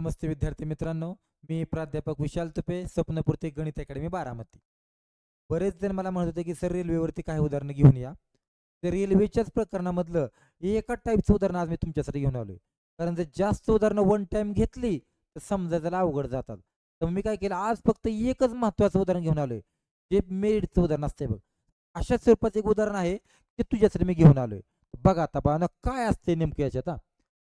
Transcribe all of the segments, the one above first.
नमस्ते विद्यार्थी मित्रांनो मी प्राध्यापक विशाल तुपे स्वप्नपूर्ती गणित अकॅडमी बारामती. बरेच जण मला म्हणत होते की सर रेल्वेवरती काही उदाहरणं घेऊन या. तर रेल्वेच्याच प्रकरणामधलं एका टाईपचं उदाहरण आज मी तुमच्यासाठी घेऊन आलोय. कारण जर जास्त उदाहरणं वन टाईम घेतली तर समजायला अवघड जातात. तर मी काय केलं आज फक्त एकच महत्वाचं उदाहरण घेऊन आलोय. जे मेरिटचं उदाहरण असते बघ. अशा स्वरूपाचं एक उदाहरण आहे ते तुझ्यासाठी मी घेऊन आलोय. बघा आता बघा काय असते नेमकं याच्यात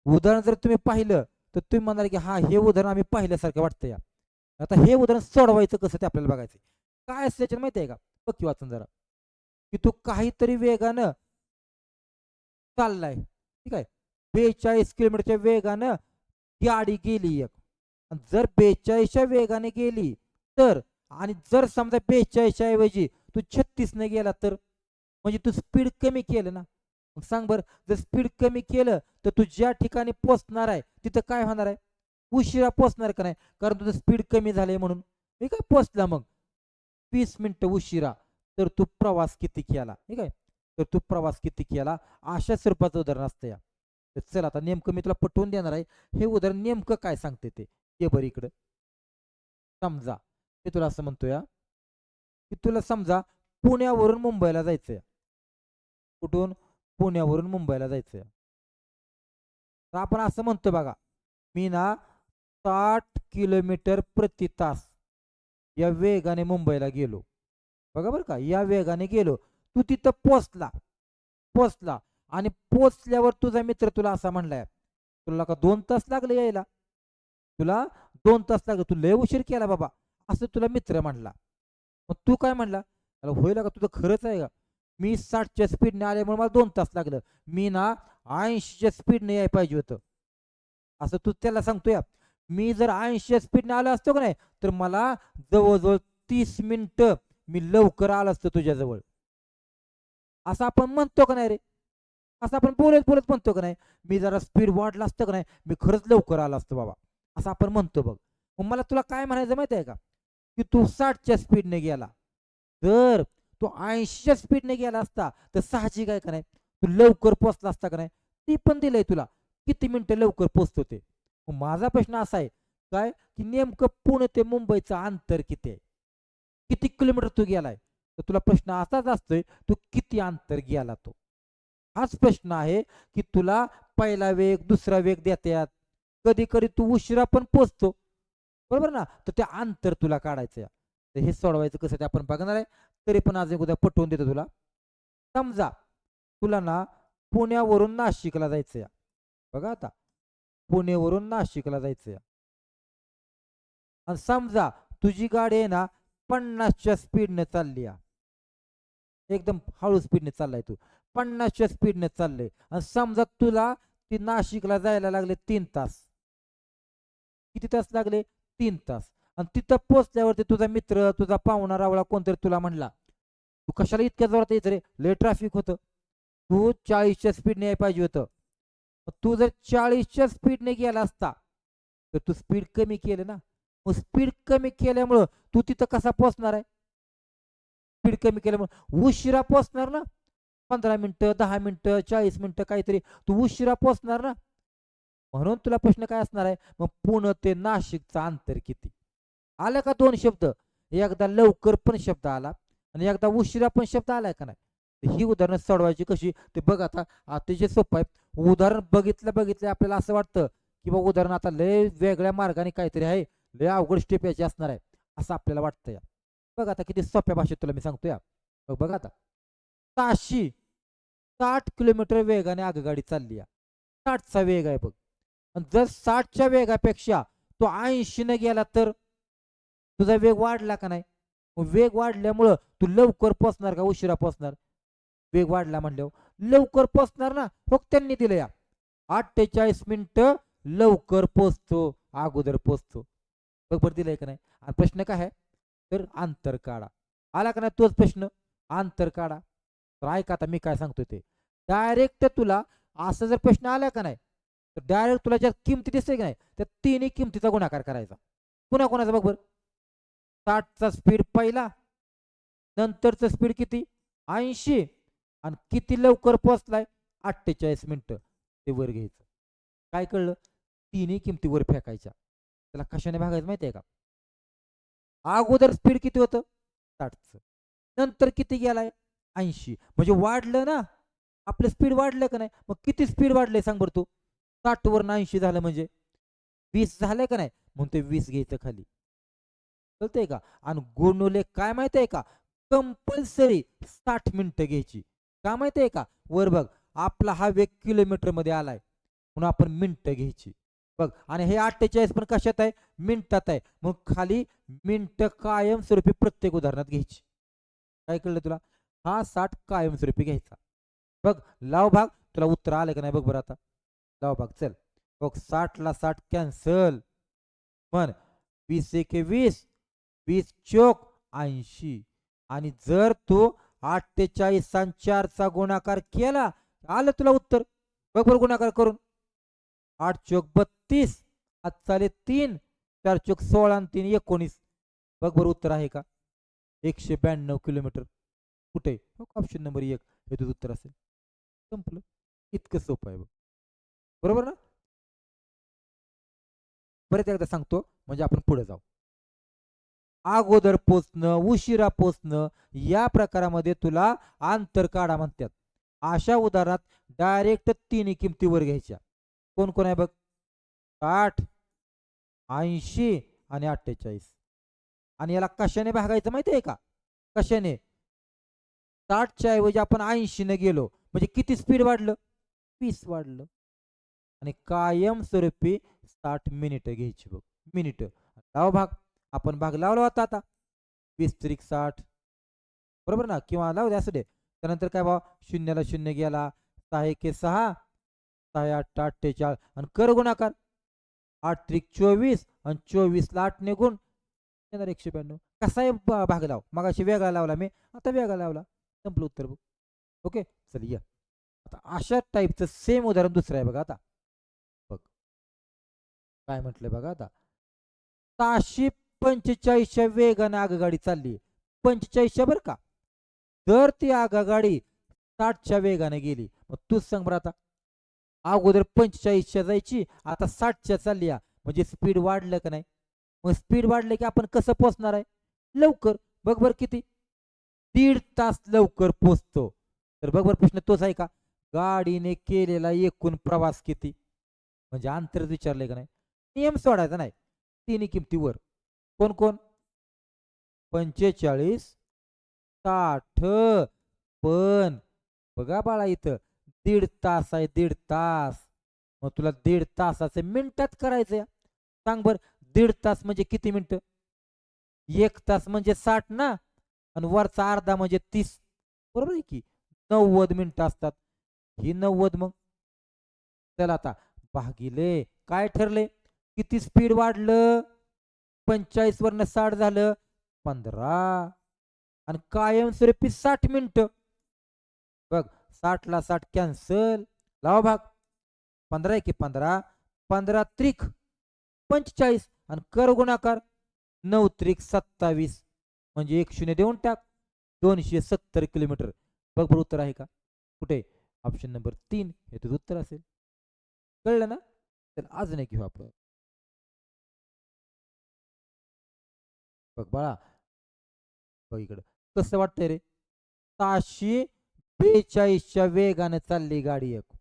उदाहरण जर तुम्ही पाहिलं तर तुम्ही म्हणाल की हा हे उदाहरण आम्ही पाहिल्यासारखं वाटतं या आता हे उदाहरण सोडवायचं कसं ते आपल्याला बघायचं काय असतं त्याच्यात माहिती आहे का पक्की वाचून जरा. की तू काहीतरी वेगानं चाललाय. ठीक आहे? बेचाळीस किलोमीटरच्या वेगानं गाडी गेली एक. जर बेचाळीसच्या वेगाने गेली तर आणि जर समजा बेचाळीसच्या ऐवजी तू छत्तीसने गेला तर? म्हणजे तू स्पीड कमी केलं ना? मग सांग बरं जर स्पीड कमी केलं तर तू ज्या ठिकाणी पोचणार आहे तिथं काय होणार आहे? उशिरा पोचणार का नाही? कारण तुझं स्पीड कमी झालंय म्हणून. मी काय पोचला मग? वीस मिनिटं उशिरा. तर तू प्रवास किती केला? ठीक आहे तर तू प्रवास किती केला? अशा स्वरूपाचं उदाहरण असतं या. तर चल आता नेमकं मी तुला पटवून देणार आहे. हे उदाहरण नेमकं काय सांगते ते? ये बरं इकडं. समजा मी तुला असं म्हणतो या की तुला समजा पुण्यावरून मुंबईला जायचंय. कुठून? पुण्यावरून मुंबईला जायचं. तर आपण असं म्हणतो बघा मी ना साठ किलोमीटर प्रति तास या वेगाने मुंबईला गेलो. बघा बरं का या वेगाने गेलो. तू तिथं पोचला पोचला आणि पोचल्यावर तुझा मित्र तुला असा म्हणलाय तुला का दोन तास लागले यायला? तुला दोन तास लागले तू लय उशीर केला बाबा. असं तुला मित्र म्हणला. मग तू काय म्हणला होईल का तुझं खरंच आहे का? मी साठच्या स्पीडने आल्यामुळे मला दोन तास लागलं. मी ना ऐंशीच्या स्पीडने यायला पाहिजे होतं. असं तू त्याला सांगतोय. मी जर ऐंशीच्या स्पीडने आलो असतो का नाही तर मला जवळजवळ तीस मिनिट मी लवकर आलो असतो तुझ्याजवळ. असं आपण म्हणतो का नाही रे? असं आपण बोलत बोलत म्हणतो का नाही? मी जरा स्पीड वाढला असतं का नाही? मी खरंच लवकर आलो असतो बाबा. असं आपण म्हणतो बघ. मग मला तुला काय म्हणायचं माहिती आहे का? की तू साठच्या स्पीडने गेला. जर तो ऐंशीच्या स्पीडने गेला असता तर साहजिक आहे का नाही? तू लवकर पोचला असता का नाही? ती पण दिलंय तुला. किती मिनिटं लवकर पोचतो ते माझा प्रश्न असा आहे काय? की नेमकं पुणे ते मुंबईचं अंतर किती आहे? किती किलोमीटर तू गेलाय? तर तुला प्रश्न असाच असतोय तू किती अंतर गेला तो? हाच प्रश्न आहे की तुला पहिला वेग दुसरा वेग देतात कधी कधी तू उशिरा पण पोचतो बरोबर ना? तर ते अंतर तुला काढायचं तर हे सोडवायचं कसं ते आपण बघणार आहे. तरी पण आज उद्या पटवून देतो तुला. समजा तुला ना पुण्यावरून नाशिकला जायचं आहे. बघा आता. पुणेवरून नाशिकला जायचं आणि समजा तुझी गाडी आहे ना पन्नासच्या स्पीडने चालली आहे. एकदम हळू स्पीडने चाललाय तू. पन्नासच्या स्पीडने चाललंय. आणि समजा तुला ती नाशिकला जायला लागले तीन तास. किती तास लागले? तीन तास. आणि तिथं पोचल्यावरती तुझा मित्र तुझा पाहुणा रावळा कोणतरी तुला म्हणला तू कशाला इतक्या जोरात यायचं रे? लय ट्रॅफिक होतं. तू चाळीसच्या स्पीडने यायला पाहिजे होतं. तू जर चाळीसच्या स्पीडने गेला असता तर तू स्पीड कमी केलं ना. मग स्पीड कमी केल्यामुळं तू तिथं कसा पोचणार आहे? स्पीड कमी केल्यामुळं उशिरा पोचणार ना? पंधरा मिनटं दहा मिनटं चाळीस मिनटं काहीतरी तू उशिरा पोचणार ना? म्हणून तुला प्रश्न काय असणार आहे? मग पुणे ते नाशिकचं अंतर किती? आला का दोन शब्द? एकदा लवकर पण शब्द आला आणि एकदा उशिरा पण शब्द आलाय का नाही? ही उदाहरणं सोडवायची कशी? ते बघ आता अतिशय सोपं आहे. उदाहरण बघितलं बघितलं आपल्याला असं वाटतं की बाबा उदाहरण आता लय वेगळ्या मार्गाने काहीतरी आहे लय अवघड स्टेप याची असणार आहे असं आपल्याला वाटतं या बघ आता किती सोप्या भाषेत तुला मी सांगतो या बघ आता. ताशी साठ किलोमीटर वेगाने आगगाडी चालली या साठचा वेग आहे बघ. आणि जर साठच्या वेगापेक्षा तो ऐंशीने गेला तर? तुझा वेग वाढला का नाही? वेग वाढल्यामुळं तू लवकर पोचणार का उशिरा पोचणार? वेग वाढला म्हणल्यावर. लवकर पोचणार ना? फक्त त्यांनी दिलं या. अठ्ठेचाळीस मिनिटं लवकर पोचतो अगोदर पोचतो. बरोबर दिलंय का नाही? आणि प्रश्न काय आहे? तर अंतर काढा. आला का नाही तोच प्रश्न? अंतर काढा. तर ऐका आता मी काय सांगतो ते. डायरेक्ट तुला असा जर प्रश्न आला का नाही तर डायरेक्ट तुला ज्या किमती दिसते की नाही त्या तिन्ही किमतीचा गुणाकार करायचा. पुन्हा कोणाचा बघ बरं? साठचा स्पीड पहिला नंतरचं स्पीड किती? ऐंशी. आणि किती लवकर पोचलाय अठ्ठेचाळीस मिनिटं. ते वर घ्यायचं. काय कळलं? तिन्ही किमतीवर फेकायच्या. त्याला कशाने भागायचं माहिती आहे का? अगोदर स्पीड किती होतं? साठचं. नंतर किती गेलाय? ऐंशी. म्हणजे वाढलं ना? आपलं स्पीड वाढलं का नाही? मग किती स्पीड वाढलंय सांग बरं तू? साठ ऐंशी झालं म्हणजे. वीस झालंय का नाही? म्हणून ते वीस घ्यायचं खाली. कळतंय का? आणि गुणवले काय माहिती आहे का? कंपल्सरी साठ मिनिटं घ्यायची. का माहिती आहे का? वर बघ आपला हा वेग किलोमीटरमध्ये आलाय. म्हणून आपण मिनटं घ्यायची. बघ आणि हे अठ्ठेचाळीस पण कशात आहे? मिनिटात आहे. मग खाली मिनटं कायमस्वरूपी प्रत्येक उदाहरणात घ्यायची. काय कळलं तुला? हा साठ कायमस्वरूपी घ्यायचा. बघ लाव भाग. तुला उत्तर आलं का नाही बघ बरं आता. लाव भाग चल. बघ साठला साठ कॅन्सल. पण वीस एके वीस वीस चोक ऐंशी. आणि जर तू अठ्ठेचाळीस आणि चारचा गुणाकार केला आलं तुला उत्तर. बघ गुणाकार करून. आठ चोक बत्तीस. आज चाले तीन. चार चोक सोळा आणि तीन एकोणीस. बघ उत्तर आहे का? एकशे ब्याण्णव किलोमीटर. कुठे? ऑप्शन नंबर एक. हे तुझं उत्तर असेल. संपलं. इतकं सोपं आहे बघ. बरोबर ना? परत एकदा सांगतो. म्हणजे आपण पुढे जाऊ. अगोदर पोचणं उशिरा पोचणं या प्रकारामध्ये तुला अंतर काढा म्हणतात. अशा उदाहरणात डायरेक्ट तिन्ही किमतीवर घ्यायच्या. कोण कोण आहे बघ? साठ ऐंशी आणि अठ्ठेचाळीस. आणि याला कशाने भागायचं माहिती आहे का? कशाने? साठच्या ऐवजी आपण ऐंशीने गेलो. म्हणजे किती स्पीड वाढलं? वीस वाढलं. आणि कायमस्वरूपी साठ मिनिटं घ्यायची बघ. मिनिटं लाव भाग आपण भाग लावला होता आता. वीस त्रिक साठ. बरोबर ना? किंवा लावले असू दे. त्यानंतर काय बा शून्याला शून्य गेला. सहा एके सहा. सहा आठ अठ्ठेचाळ आणि कर गुणाकार. आठ त्रिक चोवीस आणि चोवीसला आठ ने गुण येणार एकशे ब्याण्णव. कसा आहे भाग लाव. मगाशी वेगळा लावला मी. आता वेगळा लावला. संपलं उत्तर बघ. ओके? चल या. आता अशा टाईपचं सेम उदाहरण दुसरं आहे बघा आता. बघ. काय म्हटलंय बघा आता. ताशी पंचेचाळीसच्या वेगाने आगगाडी चालली. पंचेचाळीसच्या बरं का? जर ती आगगाडी साठच्या वेगाने गेली. मग तूच सांग बरं आता. अगोदर पंचेचाळीसच्या जायची आता साठच्या चालली म्हणजे स्पीड वाढलं का नाही? मग स्पीड वाढलं की आपण कसं पोचणार आहे? लवकर. बघ बरं किती. दीड तास लवकर पोचतो तर बघ बरं प्रश्न तोच आहे का? गाडीने केलेला एकूण प्रवास किती? म्हणजे अंतर विचारलंय का नाही? नियम सोडायचा नाही. तिन्ही किमतीवर. कोण कोण पंचेचाळीस. साठ. पण बघा बाळा इथं दीड तास आहे दीड तास. मग तुला दीड तासाचे मिनिटात करायचं सांग बर दीड तास म्हणजे किती मिनिटं? एक तास म्हणजे साठ ना? आणि वरचा अर्धा म्हणजे तीस. बरोबर आहे की? नव्वद मिनिटं असतात. ही नव्वद मग. चला आता भागिले. काय ठरले? किती स्पीड वाढलं? पंचाळीस वरनं साठ झालं पंधरा. आणि कायमस्वरूपी साठ मिनिटं. बघ साठला साठ कॅन्सल लावा भाग. पंधरा एके पंधरा. पंधरा त्रिक. पंचेचाळीस. आणि कर गुणाकार. नऊ त्रिक सत्तावीस. म्हणजे एक शून्य देऊन टाक. दोनशे सत्तर किलोमीटर. बघ बरं उत्तर आहे का? कुठे? ऑप्शन नंबर तीन. हे तुझं उत्तर असेल. कळलं ना? तर आज नाही घेऊ आपण. बघ बाळा. बघ इकडं. कसं वाटतंय रे? ताशी बेचाळीसच्या वेगाने चालली गाडी एक.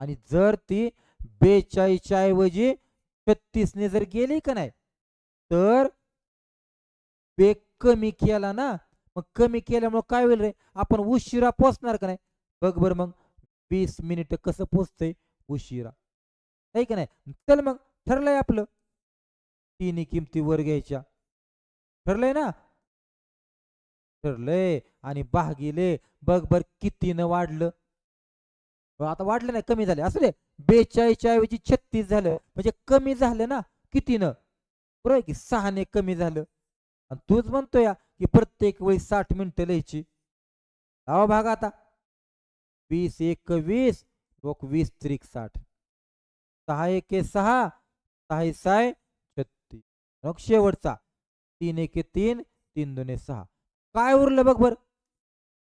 आणि जर ती बेचाळीसच्या ऐवजी छत्तीसने जर गेली का नाही तर वेग कमी केला ना. मग कमी केल्यामुळे काय होईल रे? आपण उशिरा पोचणार का नाही? बघ बरं मग वीस मिनिट कसं पोचतंय उशिरा. आहे का नाही? चल मग ठरलंय आपलं. तिन्ही किमती वर घ्यायच्या. ठरलंय ना? ठरलंय. आणि भागिले बघ बर कितीनं वाढलं. आता वाढलं नाही कमी झाले असं रे बेचाळीसच्या ऐवजी छत्तीस झालं. म्हणजे कमी झालं ना? कितीनं? बरोबर की सहाने कमी झालं. आणि तूच म्हणतोय या की प्रत्येक वेळी साठ मिनिटं लिहायची लावा भाग आता. वीस एक वीस लोक वीस त्रिक साठ. सहा एके सहा. सहा साय छत्तीस. मग शेवटचा. तीन एके तीन तीन दोन सहा. काय उरलं बघ बर?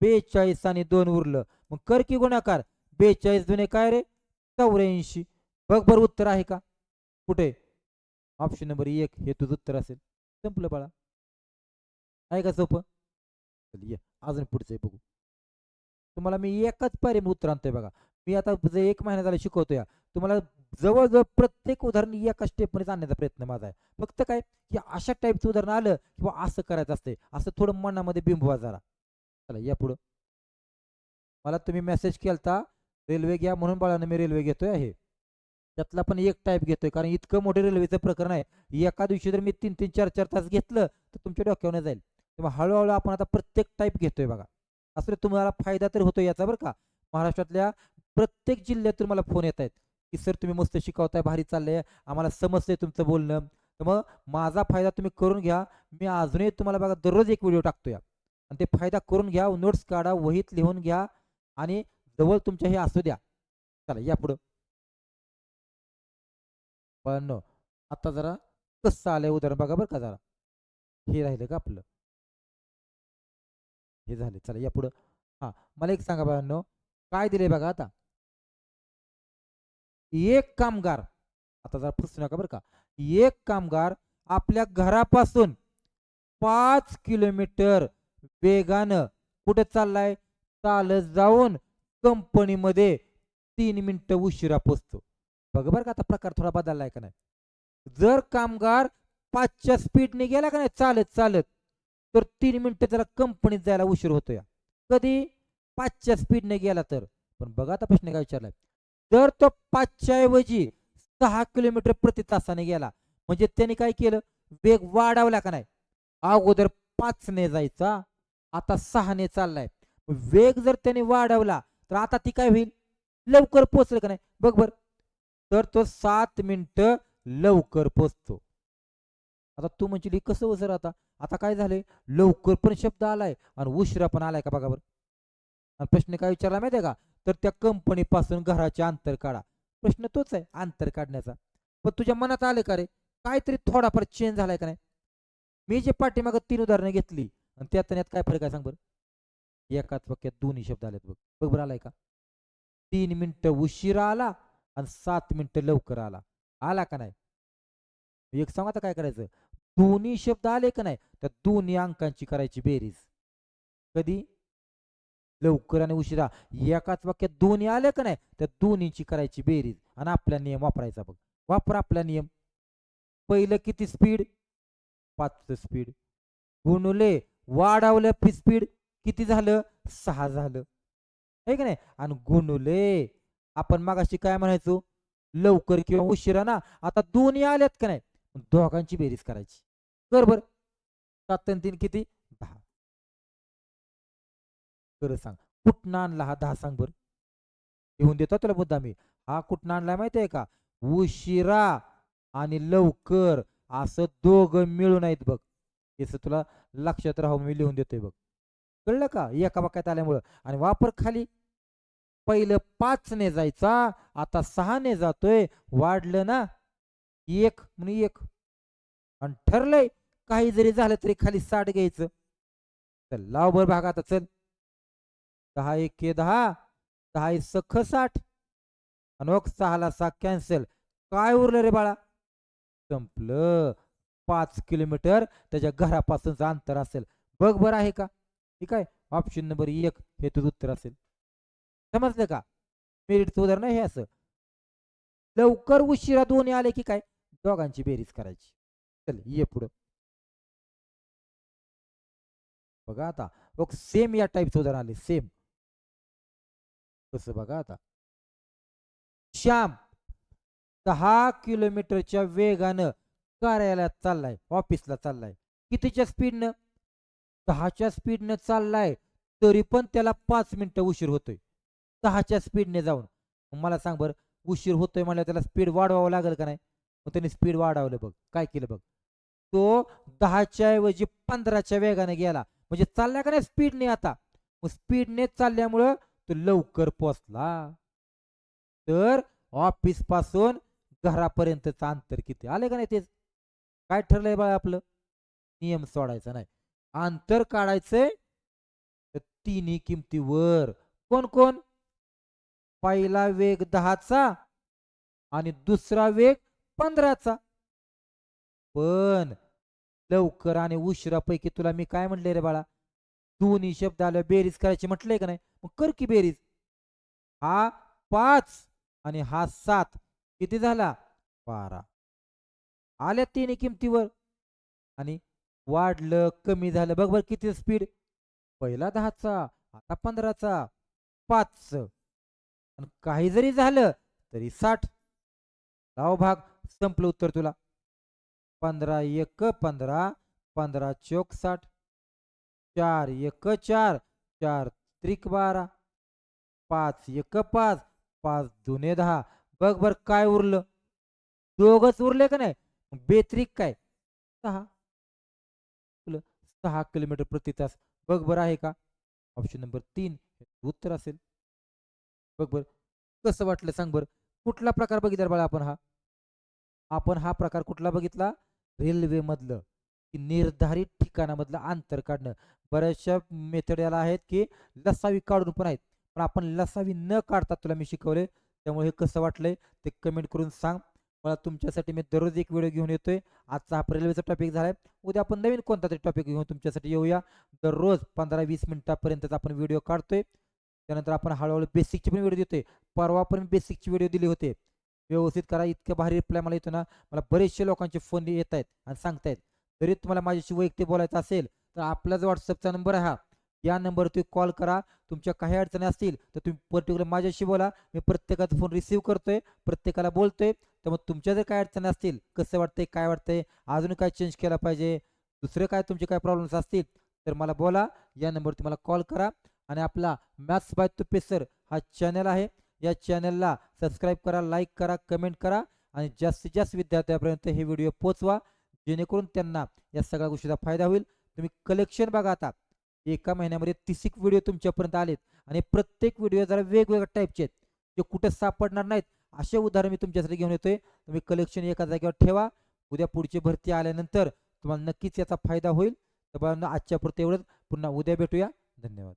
बेचाळीस आणि दोन उरलं. मग कर की गुणाकार. बेचाळीस दोन्ही काय रे? चौऱ्याऐंशी. बघ बर उत्तर आहे का? कुठे? ऑप्शन नंबर एक. हे तुझं उत्तर असेल. संपलं बाळा. आहे का सोपं? चल ये. अजून पुढचं आहे बघू. तुम्हाला मी एकाच पर्याय उत्तर आणतोय बघा. मी आता जे एक महिना झाला शिकवतोय तुम्हाला जवळजवळ प्रत्येक उदाहरण एका स्टेपमध्येच आणण्याचा प्रयत्न माझा आहे. फक्त काय की अशा टाईपचं उदाहरण आलं किंवा असं करायचं असते असं थोडं मनामध्ये बिंबवा जरा. चला या पुढं. मला तुम्ही मेसेज केलता रेल्वे घ्या म्हणून बाळानं मी रेल्वे घेतोय आहे. त्यातला पण एक टाईप घेतोय कारण इतकं मोठं रेल्वेचं प्रकरण आहे. एका दिवशी जर मी तीन तीन चार चार तास घेतलं तर तुमच्या डोक्यावर जाईल. तेव्हा हळूहळू आपण आता प्रत्येक टाईप घेतोय बघा. असं तुम्हाला फायदा तर होतो याचा बरं का. महाराष्ट्रातल्या प्रत्येक जिल्ह्यातून मला फोन येत आहेत की सर तुम्ही मस्त शिकवताय भारी चाललंय आम्हाला समजतंय तुमचं बोलणं. तर मग माझा फायदा तुम्ही करून घ्या. मी अजूनही तुम्हाला बघा दररोज एक व्हिडिओ टाकतोय. आणि ते फायदा करून घ्या नोट्स काढा वहीत लिहून घ्या आणि जवळ तुमच्या हे असू द्या. चला या पुढं. पण आता जरा कसं आलंय उदाहरण बघा बरं का जरा. हे राहिलं का आपलं? हे झालं. चला या पुढं. हा मला एक सांगा बाळांनो काय दिलंय बघा आता? एक कामगार आता जरा फसू नका बरं का एक कामगार आपल्या घरापासून पाच किलोमीटर वेगानं कुठे चाललाय? चालत जाऊन कंपनीमध्ये तीन मिनिटं उशिरा पोचतो. बघ बरं का आता प्रकार थोडा बदललाय का नाही? जर कामगार पाचच्या स्पीडने गेला का नाही चालत चालत तर तीन मिनिटं त्याला कंपनीत जायला उशीर होतोय. कधी? पाचच्या स्पीडने गेला तर. पण बघा आता प्रश्न काय विचारलाय. जर तो पाचच्या ऐवजी सहा किलोमीटर प्रति तासाने गेला. म्हणजे त्याने काय केलं? वेग वाढवला का नाही? अगोदर पाचने जायचा आता सहाने चाललाय. वेग जर त्याने वाढवला तर आता ती काय होईल? लवकर पोचल का नाही? बघ बर. तर तो सात मिनिटं लवकर पोचतो आता तू म्हणजे कसं हो सर आता? आता काय झालंय? लवकर पण शब्द आलाय आणि उशिरा पण आलाय का बघा बरं. आणि प्रश्न काय विचारला माहितीये का? तर त्या कंपनीपासून घराचे अंतर काढा. प्रश्न तोच आहे अंतर काढण्याचा. पण तुझ्या मनात आलं का रे? काहीतरी थोडाफार चेंज झालाय का नाही? मी जे पाठीमागं तीन उदाहरणं घेतली आणि त्यात यात काय फरक आहे सांग बरं? एकाच वाक्यात दोन्ही शब्द आलेत बघ. बघ बरं आलाय का? तीन मिनिटं उशिरा आला आणि सात मिनिटं लवकर आला. आला का नाही? एक सांग आता काय करायचं? दोन्ही शब्द आले का नाही? तर दोन्ही अंकांची करायची बेरीज. कधी? लवकर आणि उशिरा. एकाच वाक्यात दोन्ही आले का नाही? त्या दोन्हीची करायची बेरीज. आणि आपला नियम वापरायचा बघ. वापर आपला नियम. पहिलं किती स्पीड पाचचं स्पीड गुणले वाढवलं स्पीड किती झालं? सहा झालं. आहे का नाही? आणि गुणले आपण मागाशी काय म्हणायचो? लवकर किंवा उशिरा ना? आता दोन्ही आल्यात का नाही? दोघांची बेरीज करायची. बरोबर सात तीन किती? दहा. खरं सांग. कुठनं आणला हा दहा सांग बरं? लिहून देतो तुला मुद्दा मी. हा कुठनं आणलाय माहिती आहे का? उशिरा आणि लवकर असं दोघं मिळून आहेत बघ. याचं तुला लक्षात राहून मी लिहून देतोय बघ. कळलं का? एका वाक्यात आल्यामुळं. आणि वापर खाली. पहिलं पाचने जायचा आता सहाने जातोय. वाढलं ना? एक म्हणून एक. आणि ठरलंय काही जरी झालं तरी खाली साठ घ्यायचं. चल लाव बर भाग आता चल. दहा एक दहा दहा एक सख साठ आणि सहाला सहा कॅन्सल काय उरलं रे बाळा? संपलं. पाच किलोमीटर त्याच्या घरापासूनचं अंतर असेल. बघ बरं आहे का? ठीक आहे? ऑप्शन नंबर एक हे तुझं उत्तर असेल. समजलं का? मेरिटचं उदाहरण हे असं. लवकर उशिरा दोन्ही आले की काय? दोघांची बेरीज करायची. चल ये पुढं. बघा आता. बघ सेम या टाईपचं उदाहरण आले. सेम कसं बघा आता. श्याम दहा किलोमीटरच्या वेगानं कार्यालयात चाललाय ऑफिसला चाललाय. कितीच्या स्पीडनं दहाच्या स्पीडनं चाललाय तरी पण त्याला पाच मिनिटं उशीर होतोय. दहाच्या स्पीडने जाऊन. मला सांग बरं उशीर होतोय म्हणलं त्याला स्पीड वाढवावं लागेल का नाही? मग त्याने स्पीड वाढवलं बघ. काय केलं बघ? तो दहाच्या ऐवजी पंधराच्या वेगाने गेला. म्हणजे चालला का नाही स्पीडने आता? मग स्पीडने चालल्यामुळं लवकर पोचला तर ऑफिसपासून घरापर्यंतचं अंतर किती? आले का नाही तेच? काय ठरलंय बाळा आपलं? नियम सोडायचा नाही. अंतर काढायचंय तर तिन्ही किमतीवर. कोण कोण? पहिला वेग दहाचा आणि दुसरा वेग पंधराचा. पण लवकर आणि उशिरापैकी तुला मी काय म्हणले रे बाळा? दोन्ही शब्द आलं बेरीज करायची म्हटलंय का नाही? मग कर की बेरीज. हा पाच आणि हा सात किती झाला? बारा. आल्या तिन्ही किमतीवर. आणि वाढलं कमी झालं. बघ बरं किती स्पीड पहिला दहाचा आता पंधराचा पाच आणि काही जरी झालं तरी साठ. लाव भाग. संपलं उत्तर तुला. पंधरा एक पंधरा. पंधरा चौक साठ. चार एक चार चार त्रिक बारा पाच एक पाच पाच जुने दहा. बघ बर काय उरलं. दोघच उरले का नाही? बेत्रिक काय? सहा. सहा किलोमीटर प्रति तास. बघ बर आहे का? ऑप्शन नंबर तीन. उत्तर असेल. बघ बर. कसं वाटलं सांग बर. कुठला प्रकार बघितला बघा बाळा आपण हा? आपण हा प्रकार कुठला बघितला? रेल्वे मधलं की निर्धारित ठिकाणामधलं अंतर काढणं. बऱ्याचशा मेथड याला आहेत की लसावी काढून पण आहेत. पण आपण लसावी न काढता तुला मी शिकवले त्यामुळे हे कसं वाटलंय ते कमेंट करून सांग. मला तुमच्यासाठी मी दररोज एक व्हिडिओ घेऊन येतोय. आजचा हा रेल्वेचा टॉपिक झालाय. उद्या आपण नवीन कोणता तरी टॉपिक घेऊन तुमच्यासाठी येऊया. दररोज पंधरा वीस मिनिटापर्यंतचा आपण व्हिडिओ काढतोय. त्यानंतर आपण हळूहळू बेसिकची पण व्हिडिओ देतोय. परवा पण बेसिकची व्हिडिओ दिली होते. व्यवस्थित करा. इतकं भारी रिप्लाय मला येतो ना. मला बरेचसे लोकांचे फोन येत आहेत आणि सांगतायत. जरी तुम्हाला माझ्याशी वैयक्तिक बोलायचं असेल तर आपला जो व्हॉट्सअपचा नंबर आहे हा. या नंबरवर तुम्ही कॉल करा. तुमच्या काही अडचणी असतील तर तुम्ही पर्टिक्युलर माझ्याशी बोला. मी प्रत्येकाचा फोन रिसिव्ह करतोय प्रत्येकाला बोलतोय. त्यामुळे तुमच्या जर काय अडचणी असतील कसं वाटतंय काय वाटतंय अजून काय चेंज केला पाहिजे दुसरे काय तुमचे काय प्रॉब्लेम्स असतील तर मला बोला. या नंबरवर तुम्हाला कॉल करा. आणि आपला मॅथ्स बाय तुपेसर हा चॅनल आहे. या चॅनलला सबस्क्राईब करा लाईक करा कमेंट करा. आणि जास्तीत जास्त विद्यार्थ्यापर्यंत हे व्हिडिओ पोचवा जेणेकरून त्यांना या सगळ्या गोष्टीचा फायदा होईल. तुम्ही कलेक्शन बघा आता. एका महिन्यामध्ये तीस एक व्हिडिओ तुमच्यापर्यंत आलेत. आणि प्रत्येक व्हिडिओ जरा वेगवेगळ्या टाईपचे आहेत. जे कुठे सापडणार नाहीत असे उदाहरण मी तुमच्यासाठी घेऊन येतोय. तुम्ही कलेक्शन एका जागेवर ठेवा. उद्या पुढची भरती आल्यानंतर तुम्हाला नक्कीच याचा फायदा होईल. तर आजच्या पुरते एवढंच. पुन्हा उद्या भेटूया. धन्यवाद.